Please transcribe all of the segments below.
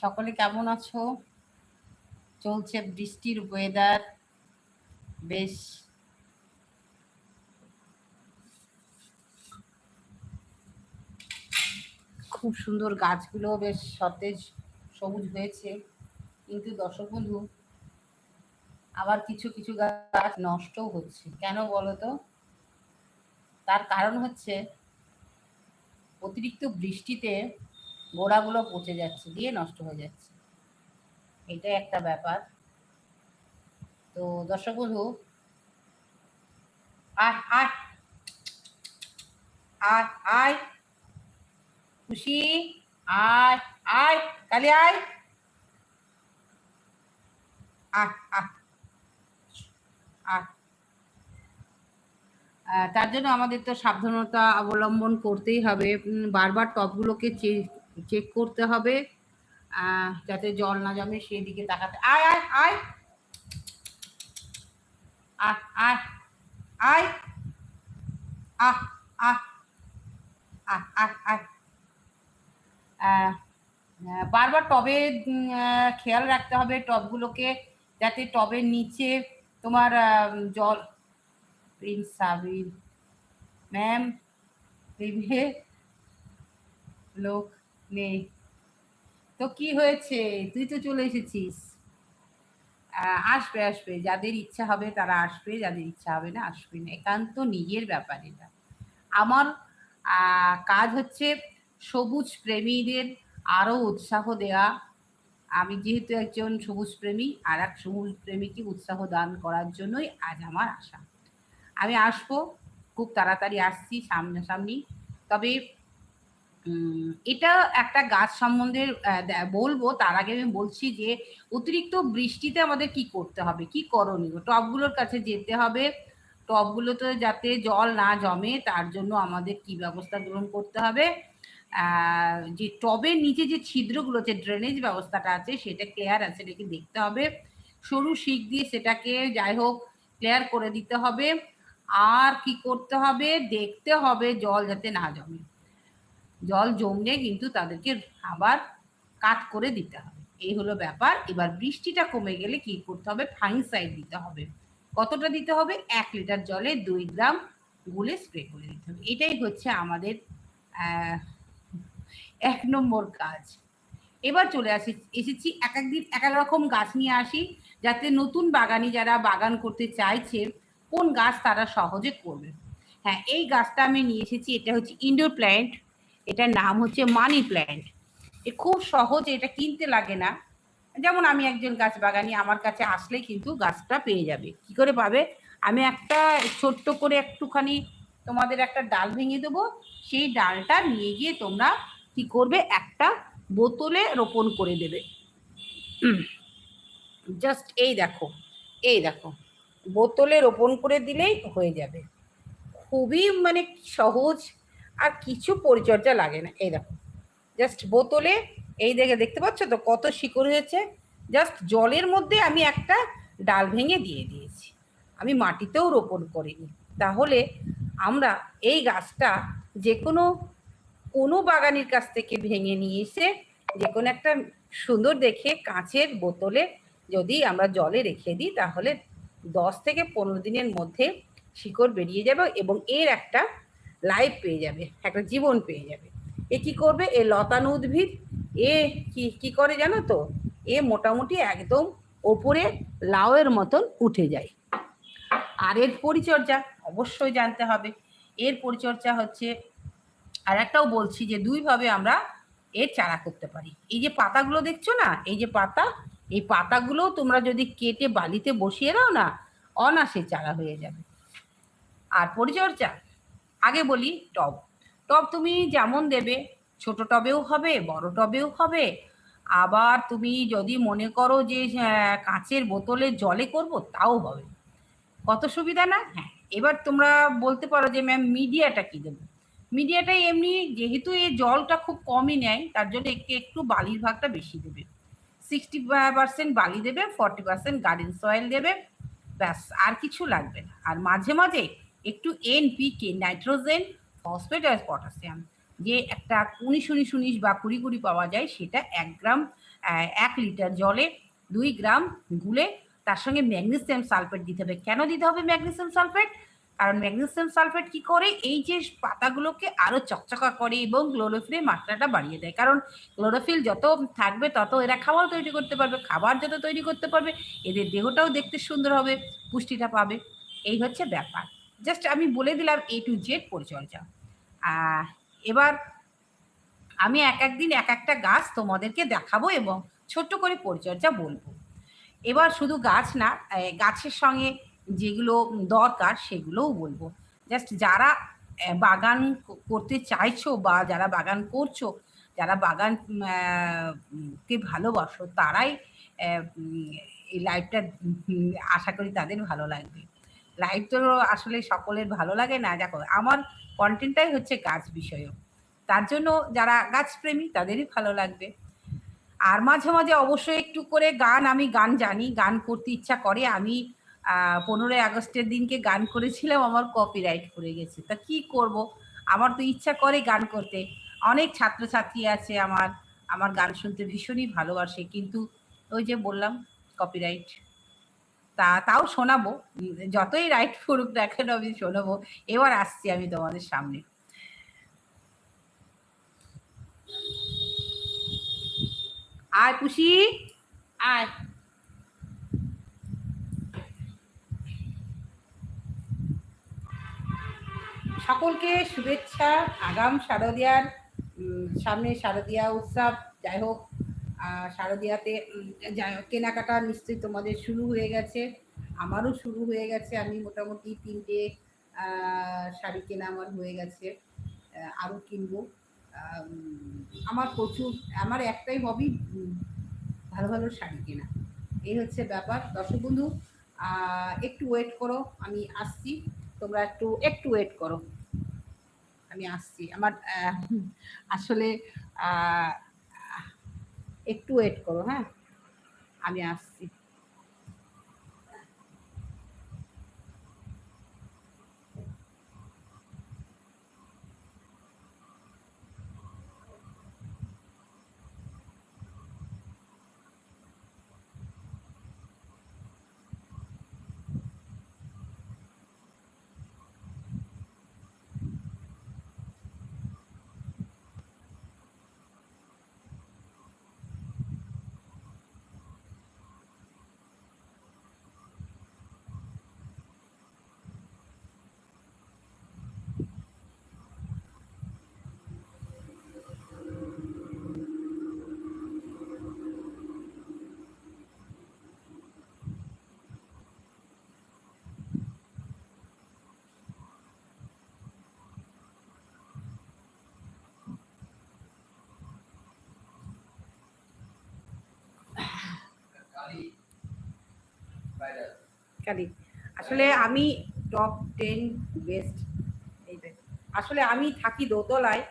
সকলে কেমন আছো? চলছে বৃষ্টির ওয়েদার বেশ খুব সুন্দর গাছগুলো বেশ সতেজ সবুজ হয়েছে, কিন্তু দর্শক বন্ধু, আবার কিছু কিছু গাছ নষ্টও হচ্ছে। কেন বলো তো? তার কারণ হচ্ছে অতিরিক্ত বৃষ্টিতে গোড়াগুলো পচে যাচ্ছে, দিয়ে নষ্ট হয়ে যাচ্ছে। এটা একটা ব্যাপার। তো দর্শক বন্ধু, আয় আয়। আয় আয়। খুশি, আয় আয়, কালি, আয়। আহ আহ। তার জন্য আমাদের তো সাবধানতা অবলম্বন করতেই হবে। বারবার টপগুলোকে চেক করতে হবে যাতে জল না জমে সেদিকে তাকাতে। আয় আয় আয়। আয় আয়। আহ আহ বারবার টবে খেয়াল রাখতে হবে টবগুলোকে, যাতে টবের নিচে তোমার জল প্রিন্স ম্যাম লোক নেই তো কি হয়েছে? তুই তো চলে এসেছিস। আসবে আসবে। যাদের ইচ্ছা হবে তারা আসবে, যাদের ইচ্ছা হবে না আসবে না। একান্ত নিজের ব্যাপার এটা। আমার কাজ হচ্ছে সবুজ প্রেমীদের আরও উৎসাহ দেওয়া। আমি যেহেতু একজন সবুজ প্রেমী আর এক সবুজ প্রেমীকে উৎসাহ দান করার জন্যই আজ আমার আশা। আমি আসব, খুব তাড়াতাড়ি আসছি সামনাসামনি। তবে এটা একটা গাছ সম্বন্ধে বলব। তার আগে আমি বলছি যে, অতিরিক্ত বৃষ্টিতে আমাদের কি করতে হবে? কি করণীয়? টবগুলোর কাছে যেতে হবে। টবগুলোতে যাতে জল না জমে, তার জন্য আমাদের কি ব্যবস্থা গ্রহণ করতে হবে? যে টবের নিচে যে ছিদ্রগুলো, যে ড্রেনেজ ব্যবস্থাটা আছে, সেটা ক্লিয়ার আছে সেটাকে দেখতে হবে? সরু শিক দিয়ে সেটাকে যাই হোক ক্লিয়ার করে দিতে হবে। আর কি করতে হবে? দেখতে হবে জল যাতে না জমে। জল জমলে কিন্তু তাদেরকে আবার কাট করে দিতে হবে। এই হলো ব্যাপার। এবার বৃষ্টিটা কমে গেলে কি করতে হবে? ফাইনসাইড দিতে হবে। কতটা দিতে হবে? এক লিটার জলে দুই গ্রাম গুলে স্প্রে করে দিতে হবে। এটাই হচ্ছে আমাদের এক নম্বর কাজ। এবার চলে আসি, এসেছি এক একদিন এক এক রকম গাছ নিয়ে আসি, যাতে নতুন বাগানি যারা বাগান করতে চাইছে, কোন গাছ তারা সহজে করবে। হ্যাঁ এই গাছটা আমি নিয়ে এসেছি। এটা হচ্ছে ইনডোর প্ল্যান্ট এটার নাম হচ্ছে মানি প্ল্যান্ট। এ খুব সহজ এটা কিনতে লাগে না। যেমন আমি একজন গাছ বাগানি আমার কাছে আসলেই কিন্তু গাছটা পেয়ে যাবে। কি করে পাবে? আমি একটা ছোট্ট করে একটুখানি তোমাদের একটা ডাল ভেঙে দেবো। সেই ডালটা নিয়ে গিয়ে তোমরা কি করবে? একটা বোতলে রোপণ করে দেবে। জাস্ট এই দেখো এই দেখো। বোতলে রোপণ করে দিলেই হয়ে যাবে। খুবই মানে সহজ আর কিছু পরিচর্যা লাগে না। এই দেখো জাস্ট বোতলে, এই দেখে দেখতে পাচ্ছ তো কত শিকড় হয়েছে? জাস্ট জলের মধ্যে আমি একটা ডাল ভেঙে দিয়ে দিয়েছি। আমি মাটিতেও রোপণ করিনি। তাহলে আমরা এই গাছটা যে কোনো কোনো বাগানির কাছ থেকে ভেঙে নিয়ে এসে যে কোনো একটা সুন্দর দেখে কাঁচের বোতলে যদি আমরা জলে রেখে দিই, তাহলে দশ থেকে পনেরো দিনের মধ্যে শিকড় বেরিয়ে যাবে এবং এর একটা লাইফ পেয়ে যাবে, একটা জীবন পেয়ে যাবে। এ কি করবে? এ লতানো উদ্ভিদ, এ কি কি করে জানো তো? এ মোটামুটি একদম ওপরে লাউয়ের মতন উঠে যায়। আর এর পরিচর্যা অবশ্যই জানতে হবে। এর পরিচর্যা হচ্ছে, আর একটাও বলছি যে দুইভাবে আমরা এর চারা করতে পারি। এই যে পাতাগুলো দেখছ না? এই যে পাতা, এই পাতাগুলো তোমরা যদি কেটে বালিতে বসিয়ে দাও না অনাসে চারা হয়ে যাবে। আর পরিচর্যা আগে বলি টব। টব তুমি যেমন দেবে, ছোট টবেও হবে, বড় টবেও হবে। আবার তুমি যদি মনে করো যে কাঁচের বোতলে জলে করব, তাও হবে। কত সুবিধা না? হ্যাঁ এবার তোমরা বলতে পারো যে ম্যাম মিডিয়াটা কি দেবো? মিডিয়াটাই এমনি যেহেতু এই জলটা খুব কমই নেয়, তার জন্য একটু একটু বালির ভাগটা বেশি দেবে। সিক্সটি পার্সেন্ট বালি দেবে ফর্টি পার্সেন্ট গার্ডেন সয়েল দেবে, ব্যাস, আর কিছু লাগবে না। আর মাঝে মাঝে একটু এনপিকে নাইট্রোজেন ফসফেট আর পটাশিয়াম যে একটা উনিশ উনিশ উনিশ বা কুড়ি কুড়ি পাওয়া যায়, সেটা এক গ্রাম এক লিটার জলে দুই গ্রাম গুলে তার সঙ্গে ম্যাগনেসিয়াম সালফেট দিতে হবে। কেন দিতে হবে ম্যাগনেসিয়াম সালফেট? কারণ ম্যাগনেসিয়াম সালফেট কি করে? এই যে পাতাগুলোকে আরও চকচকা করে এবং ক্লোরোফিলের মাত্রাটা বাড়িয়ে দেয়। কারণ ক্লোরোফিল যত থাকবে, তত এরা খাবার তৈরি করতে পারবে, খাবার যত তৈরি করতে পারবে, এদের দেহটাও দেখতে সুন্দর হবে, পুষ্টিটা পাবে। এই হচ্ছে ব্যাপার। জাস্ট আমি বলে দিলাম এ টু জেড পরিচর্যা। এবার আমি এক একদিন এক একটা গাছ তোমাদেরকে দেখাবো এবং ছোট্ট করে পরিচর্যা বলব। এবার শুধু গাছ না গাছের সঙ্গে যেগুলো দরকার সেগুলোও বলব। জাস্ট যারা বাগান করতে চাইছো বা যারা বাগান করছ, যারা বাগান কে ভালোবাসো, তারাই এই লাইভটা আশা করি তাদের ভালো লাগবে। লাইভ তো আসলে সকলের ভালো লাগে না। দেখো, আমার কন্টেন্টটাই হচ্ছে গাছ বিষয়ক। তার জন্য যারা গাছপ্রেমী তাদেরই ভালো লাগবে। আর মাঝে মাঝে অবশ্যই একটু করে গান, আমি গান জানি, গান করতে ইচ্ছা করে। আমি পনেরোই আগস্টের দিনকে গান করেছিলাম, আমার কপিরাইট করে গেছে। তা কি করব? আমার তো ইচ্ছা করে গান করতে। অনেক ছাত্রছাত্রী আছে আমার। আমার গান শুনতে ভীষণই ভালোবাসে। কিন্তু ওই যে বললাম কপিরাইট তা তাও শোনাবো। যতই রাইট ফুরুক না কেন আমি শোনাবো। এবার আসছি আমি তোমাদের সামনে। আয় পুষি আয়। সকলকে শুভেচ্ছা আগাম শারদিয়ার সামনে শারদিয়া উৎসব। যাই হোক শারদিয়াতে কেনাকাটা নিশ্চয়ই তোমাদের শুরু হয়ে গেছে। আমারও শুরু হয়ে গেছে। আমি মোটামুটি তিনটে শাড়ি কেনা আমার হয়ে গেছে। আরও কিনবো। আমার প্রচুর, আমার একটাই হবি ভালো ভালো শাড়ি কেনা। এই হচ্ছে ব্যাপার। দর্শক বন্ধু একটু ওয়েট করো। আমি আসছি। তোমরা একটু একটু ওয়েট করো। আমি আসছি। আমার আসলে একটু ওয়েট করো হ্যাঁ? আমি আসছি। কালি। আসলে আমি টপ টেন বেস্ট আসলে আমি থাকি দোতলায়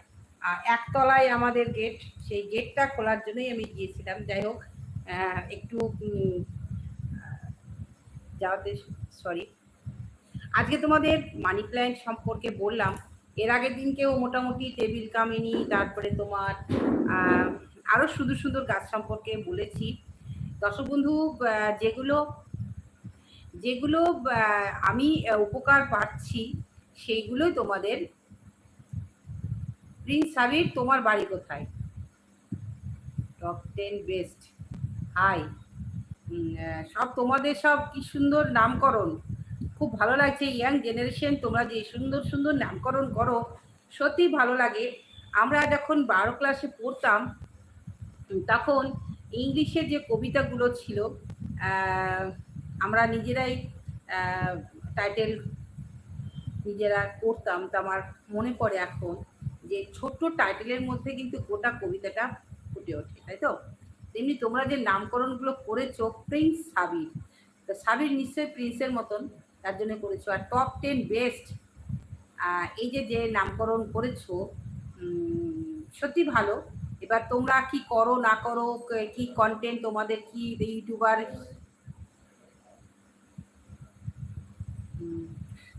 একতলায় আমাদের গেট সেই গেটটা খোলার জন্যই আমি গিয়েছিলাম। যাই হোক একটু যাওয়াতে সরি আজকে তোমাদের মানি প্ল্যান্ট সম্পর্কে বললাম। এর আগের দিনকেও মোটামুটি টেবিল কামিনি, তারপরে তোমার আরও সুন্দর সুন্দর গাছ সম্পর্কে বলেছি। দর্শক বন্ধু যেগুলো যেগুলো আমি উপকার পাচ্ছি, সেইগুলোই তোমাদের প্রিন্স সাবির, তোমার বাড়ি কোথায়? টপ টেন বেস্ট হাই সব তোমাদের সব কি সুন্দর নামকরণ। খুব ভালো লাগছে ইয়াং জেনারেশন তোমরা যে সুন্দর সুন্দর নামকরণ করো সত্যি ভালো লাগে। আমরা যখন বারো ক্লাসে পড়তাম, তখন ইংলিশের যে কবিতাগুলো ছিল আমরা নিজেরাই টাইটেল নিজেরা করতাম, তা আমার মনে পড়ে এখন যে ছোট্ট টাইটেলের মধ্যে কিন্তু গোটা কবিতাটা ফুটে ওঠে, তাই তো? তেমনি তোমরা যে নামকরণগুলো করেছ প্রিন্স সাবির তো সাবির নিশ্চয়ই প্রিন্সের মতন, তার জন্য করেছ। আর টপ টেন বেস্ট এই যে যে নামকরণ করেছ সত্যি ভালো। এবার তোমরা কি করো, না করো, কি কন্টেন্ট তোমাদের কি ইউটিউবার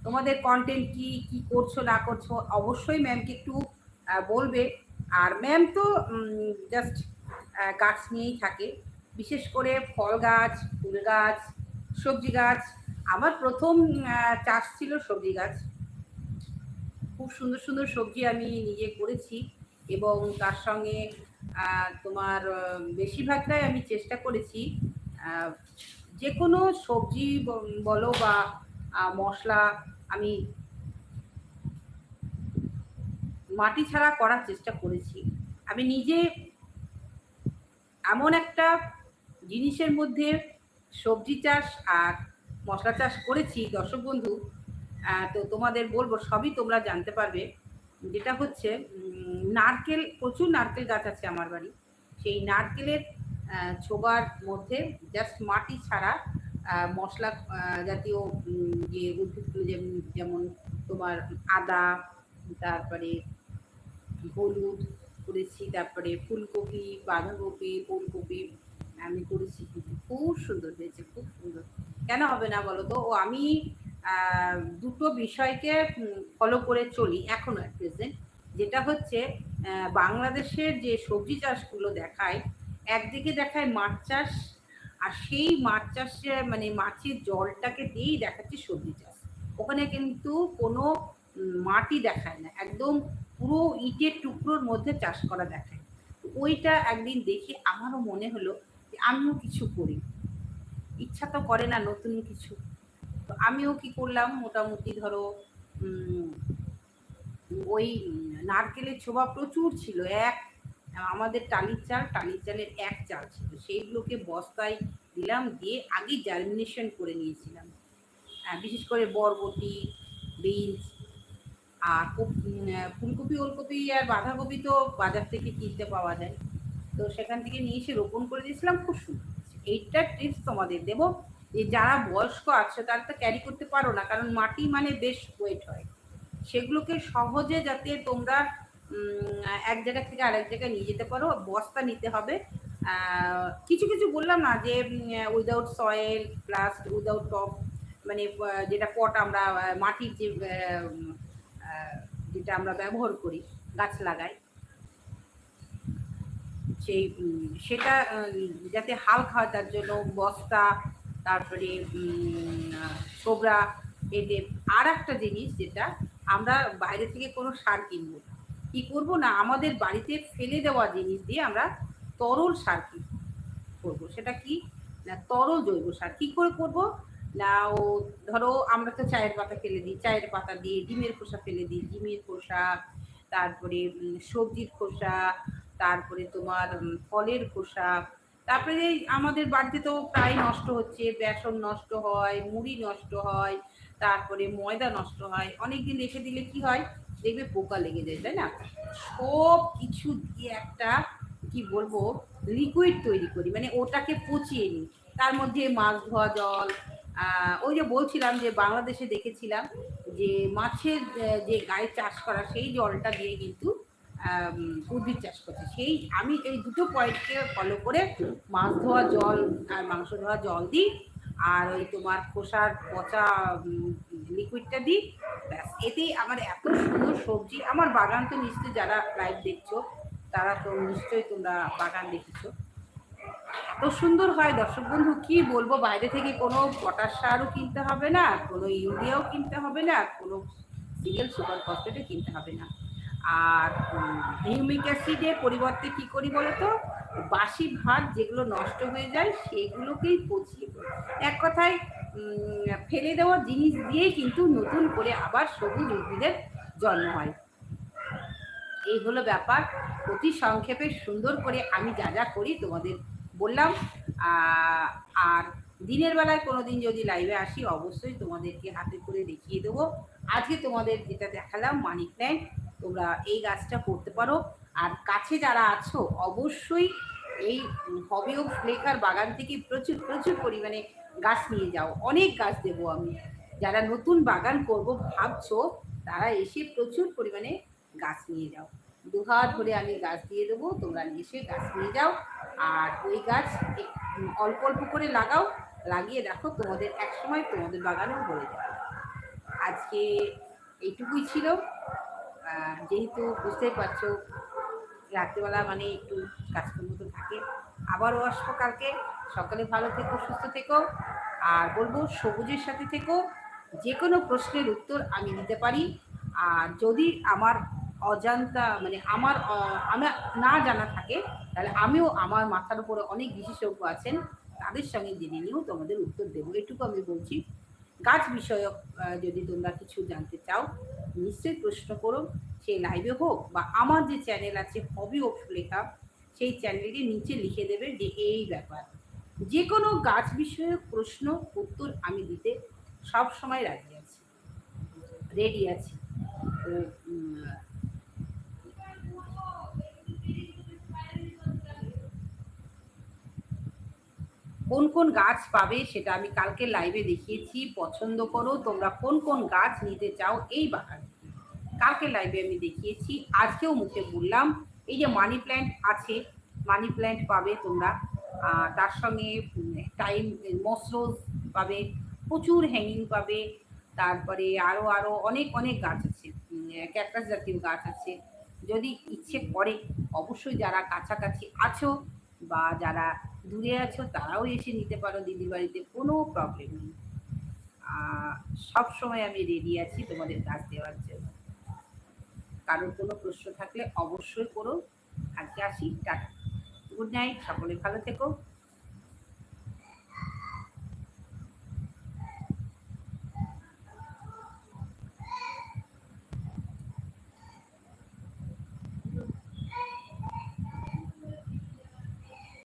তোমাদের কন্টেন্ট কি কি করছ, না করছ, অবশ্যই ম্যামকে একটু বলবে। আর ম্যাম তো জাস্ট গাছ নিয়েই থাকে। বিশেষ করে ফল গাছ, ফুল গাছ, সবজি গাছ। আমার প্রথম চাষ ছিল সবজি গাছ। খুব সুন্দর সুন্দর সবজি আমি নিজে করেছি এবং তার সঙ্গে তোমার বেশিরভাগটাই আমি চেষ্টা করেছি। যে কোনো সবজি বলো বা মশলা আমি মাটি ছাড়া করার চেষ্টা করেছি। আমি নিজে এমন একটা জিনিসের মধ্যে সবজি চাষ আর মশলা চাষ করেছি, দর্শক বন্ধু। তো তোমাদের বলব, সবই তোমরা জানতে পারবে। যেটা হচ্ছে নারকেল, প্রচুর নারকেল গাছ আছে আমার বাড়ি। সেই নারকেলের ছোবার মধ্যে জাস্ট মাটি ছাড়া মশলা জাতীয় যে উদ্ভিদগুলো যেমন তোমার আদা, তারপরে হলুদ করেছি, তারপরে ফুলকপি, বাঁধাকপি, ফুলকপি আমি করেছি খুব সুন্দর হয়েছে, খুব সুন্দর। কেন হবে না বলো তো? ও আমি দুটো বিষয়কে ফলো করে চলি এখনও অ্যাট প্রেজেন্ট যেটা হচ্ছে বাংলাদেশের যে সবজি চাষগুলো দেখায়, একদিকে দেখায় মাছ চাষ আর সেই মাছ চাষে মানে মাছের জলটাকে দিয়েই দেখাচ্ছে সবজি চাষ। ওখানে কিন্তু কোনো মাটি দেখায় না, একদম পুরো ইটের টুকরোর মধ্যে চাষ করা দেখায়। ওইটা একদিন দেখে আমারও মনে হলো যে আমিও কিছু করি। ইচ্ছা তো করে না নতুন কিছু। তো আমিও কি করলাম, মোটামুটি ধরো ওই নারকেলের ছোবা প্রচুর ছিল, এক আমাদের টালির চাল, টালির চালের এক চাল ছিল। সেইগুলোকে বস্তায় দিলাম, দিয়ে আগে জার্মিনেশন করে নিয়েছিলাম। বিশেষ করে বরবটি, বিনস, আর ফুলকপি, ওলকপি আর বাঁধাকপি তো বাজার থেকে কিনতে পাওয়া যায়। তো সেখান থেকে নিয়ে এসে রোপণ করে দিয়েছিলাম, খুব সুন্দর। এইটা টিপস তোমাদের দেবো, যে যারা বয়স্ক আছে, তারা তো ক্যারি করতে পারো না, কারণ মাটি মানে বেশ ওয়েট হয়। সেগুলোকে সহজে যাতে তোমরা এক জায়গা থেকে আরেক জায়গায় নিয়ে যেতে পারো, বস্তা নিতে হবে কিছু কিছু বললাম না যে without soil plus without top মানে যেটা পট আমরা মাটির যে যেটা আমরা ব্যবহার করি, গাছ লাগাই সেই সেটা যাতে হালকা হয় তার জন্য বস্তা, তারপরে ছোবড়া এতে আর একটা জিনিস যেটা, আমরা বাইরে থেকে কোনো সার কিনবো না। কি করব না, আমাদের বাড়িতে ফেলে দেওয়া জিনিস দিয়ে আমরা তরল সার কি করব? সেটা কি? না, তরল জৈব সার কি করে করব? না, ও ধরো আমরা তো চায়ের পাতা ফেলে দিই, চায়ের পাতা দিয়ে ডিমের খোসা ফেলে দিই, ডিমের খোসা, তারপরে সবজির খোসা, তারপরে তোমার ফলের খোসা, তারপরে এই আমাদের বাড়িতে তো প্রায় নষ্ট হচ্ছে, বেসন নষ্ট হয়, মুড়ি নষ্ট হয়, তারপরে ময়দা নষ্ট হয়, অনেকদিন রেখে দিলে কি হয়? দেখবে পোকা লেগে যায়, তাই না? সব কিছু দিয়ে একটা, কি বলব লিকুইড তৈরি করি মানে ওটাকে পচিয়ে নিই। তার মধ্যে মাছ ধোয়া জল ওই যে বলছিলাম যে বাংলাদেশে দেখেছিলাম যে মাছের যে গায়ে চাষ করা সেই জলটা দিয়ে কিন্তু উদ্ভিদ চাষ করছে। সেই আমি এই দুটো পয়েন্টকে ফলো করে মাছ ধোয়া জল আর মাংস ধোয়া জল দিই, আর ওই তোমার খোসার পচা লিকুইডটা দিই। এতেই আমার এত সুন্দর সবজি, আমার বাগান তো নিশ্চয়ই যারা লাইভ দেখছ, তারা তো নিশ্চয়ই তোমরা বাগান দেখেছ। এত সুন্দর হয় দর্শক বন্ধু, কি বলব? বাইরে থেকে কোনো পটাশ সারও কিনতে হবে না, কোনো ইউরিয়াও কিনতে হবে না, কোনো সিঙ্গেল সুপার ফসফেটও কিনতে হবে না। আর হিউমিক অ্যাসিডের পরিবর্তে কি করি বলতো? বাসি ভাত যেগুলো নষ্ট হয়ে যায়, সেগুলোকেই পচিয়ে। এক কথায় ফেলে দেওয়া জিনিস দিয়েই কিন্তু নতুন করে আবার সবুজ উদ্ভিদের জন্ম হয়। এই হলো ব্যাপার। অতি সংক্ষেপে সুন্দর করে আমি যা যা করি তোমাদের বললাম। আর দিনের বেলায় কোনো দিন যদি লাইভে আসি, অবশ্যই তোমাদেরকে হাতে করে দেখিয়ে দেবো। আজকে তোমাদের যেটা দেখালাম, মানিক প্ল্যান্ট তোমরা এই গাছটা করতে পারো। আর কাছে যারা আছো, অবশ্যই এই হবি ও ফ্লেকার বাগান থেকে প্রচুর প্রচুর পরিমাণে গাছ নিয়ে যাও। অনেক গাছ দেবো আমি। যারা নতুন বাগান করব ভাবছ, তারা এসে প্রচুর পরিমাণে গাছ নিয়ে যাও। দুহাত ধরে আমি গাছ দিয়ে দেবো, তোমরা এসে গাছ নিয়ে যাও। আর ওই গাছ অল্প অল্প করে লাগাও, লাগিয়ে দেখো তোমাদের এক সময় তোমাদের বাগানও ভরে যাবে। আজকে এইটুকুই ছিল। যেহেতু বুঝতেই পারছ, রাত্রিবেলা মানে একটু কাজকর্ম তো থাকে। আবারও আসব কালকে। সকালে ভালো থেকো, সুস্থ থেকো। আর বলব, সবুজের সাথে থেকো। যে কোনো প্রশ্নের উত্তর আমি দিতে পারি। আর যদি আমার অজান্তা মানে আমার আমার না জানা থাকে, তাহলে আমিও আমার মাথার উপরে অনেক বিশেষজ্ঞ আছেন, তাদের সঙ্গে জেনে নিয়েও তোমাদের উত্তর দেবো। এটুকু আমি বলছি। গাছ বিষয়ক যদি তোমরা কিছু জানতে চাও, নিশ্চয়ই প্রশ্ন করো। সেই লাইভে হোক বা আমার যে চ্যানেল আছে, হবি অফ লেখা, সেই চ্যানেলটি নিচে লিখে দেবে যে, এই ব্যাপার। যে কোনো গাছ বিষয়ক প্রশ্ন, উত্তর আমি দিতে সব সময় রাজি আছি। রেডি আছি। কোন কোন গাছ পাবে সেটা আমি কালকে লাইভে দেখিয়েছি। পছন্দ করো, তোমরা কোন কোন গাছ নিতে চাও এই বাগান কালকে লাইভে আমি দেখিয়েছি। আজকেও মুখে বললাম, এই যে মানি প্ল্যান্ট আছে মানি প্ল্যান্ট পাবে তোমরা। তার সঙ্গে টাইম মসরোজ পাবে, প্রচুর হ্যাঙ্গিং পাবে, তারপরে আরও আরও অনেক অনেক গাছ আছে ক্যাকটাস জাতীয় গাছ আছে। যদি ইচ্ছে করে, অবশ্যই যারা কাছাকাছি আছো বা যারা দূরে আছো, তারাও এসে নিতে পারো দিদির বাড়িতে, কোনো প্রবলেম নেই। সব সময় আমি রেডি আছি তোমাদের কাজ দেওয়ার জন্য। কারোর কোনো প্রশ্ন থাকলে অবশ্যই করো। আজকে আসি, টাটা। গুড নাইট সকলে ভালো থেকো।